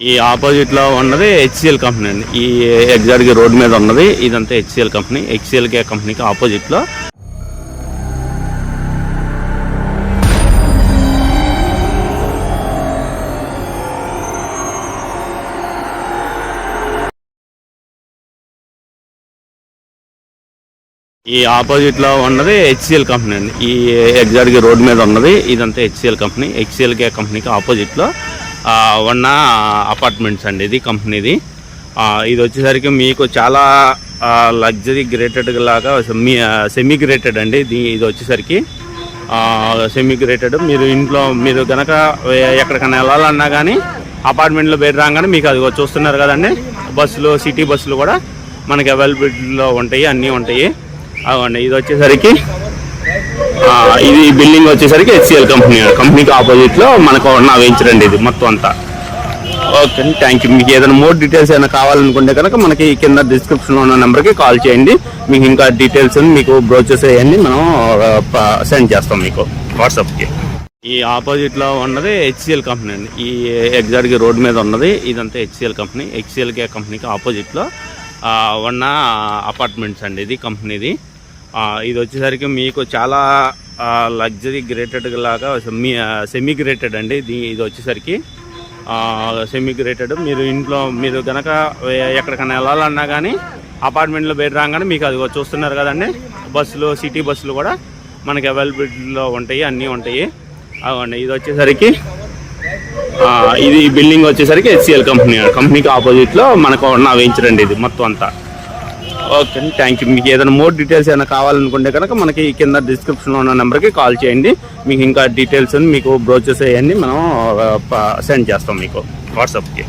ఈ ఆపోజిట్లో ఉన్నది హెచ్సిఎల్ కంపెనీ అండి. ఈ ఎగ్జాక్ట్గా రోడ్ మీద ఉన్నది ఇదంతా హెచ్సిఎల్ కంపెనీ హెచ్సిఎల్ కే కంపెనీకి ఆపోజిట్లో. ఈ ఆపోజిట్లో ఉన్నది హెచ్సిఎల్ కంపెనీ అండి. ఈ ఎగ్జాక్ట్గా రోడ్ మీద ఉన్నది ఇదంతా హెచ్సిఎల్ కంపెనీ హెచ్సిఎల్ కే కంపెనీకి ఆపోజిట్లో. ఉన్న అపార్ట్మెంట్స్ అండి ఇది కంపెనీది. ఇది వచ్చేసరికి మీకు చాలా లగ్జరీ గ్రేటెడ్ లాగా సెమీ సెమీ గ్రేటెడ్ అండి ఇది ఇది వచ్చేసరికి. సెమీ గ్రేటెడ్ మీరు ఇంట్లో మీరు కనుక ఎక్కడికైనా వెళ్ళాలన్నా కానీ అపార్ట్మెంట్లో బయట రాగానే మీకు అది చూస్తున్నారు కదండి. బస్సులు సిటీ బస్సులు కూడా మనకి అవైలబిలిటీలో ఉంటాయి అన్నీ ఉంటాయి. అవ్వండి ఇది వచ్చేసరికి ఇది బిల్డింగ్ వచ్చేసరికి హెచ్సిఎల్ కంపెనీ కంపెనీకి ఆపోజిట్లో మనకు ఉన్న వెంచర్ అండి ఇది మొత్తం అంతా. ఓకే అండి థ్యాంక్ యూ మీకు ఏదైనా మోర్ డీటెయిల్స్ ఏమైనా కావాలనుకుంటే కనుక మనకి కింద డిస్క్రిప్షన్లో ఉన్న నెంబర్కి కాల్ చేయండి. మీకు ఇంకా డీటెయిల్స్ మీకు బ్రోచెస్ అయ్యండి మనం సెండ్ చేస్తాం మీకు వాట్సాప్కి ఈ ఆపోజిట్లో ఉన్నది హెచ్సిఎల్ కంపెనీ అండి. ఈ ఎగ్జాక్ట్గా రోడ్ మీద ఉన్నది ఇదంతా హెచ్సిఎల్ కంపెనీ. హెచ్సిఎల్ కే కంపెనీకి ఆపోజిట్లో ఉన్న అపార్ట్మెంట్స్ అండి ఇది కంపెనీది. ఇది వచ్చేసరికి మీకు చాలా లగ్జరీ గ్రేటెడ్ లాగా సెమీ సెమీ గ్రేటెడ్ అండి. ఇది ఇది వచ్చేసరికి సెమీ గ్రేటెడ్ మీరు ఇంట్లో మీరు కనుక ఎక్కడికైనా వెళ్ళాలన్నా కానీ అపార్ట్మెంట్లో బయట రాగానే మీకు అది చూస్తున్నారు కదండి. బస్సులు సిటీ బస్సులు కూడా మనకి అవైలబిలిటీలో ఉంటాయి అన్నీ ఉంటాయి. అవ్వండి ఇది వచ్చేసరికి ఇది బిల్డింగ్ వచ్చేసరికి హెచ్సిఎల్ కంపెనీ కంపెనీకి ఆపోజిట్లో మనకు ఉన్న వెంచర్ ఇది మొత్తం అంతా. ఓకే అండి థ్యాంక్ యూ మీకు ఏదైనా మోర్ డీటెయిల్స్ ఏమైనా కావాలనుకుంటే కనుక మనకి కింద డిస్క్రిప్షన్లో ఉన్న నెంబర్కి కాల్ చేయండి. మీకు ఇంకా డీటెయిల్స్ మీకు బ్రోచెస్ అయ్యండి మనం సెండ్ చేస్తాం మీకు వాట్సాప్కి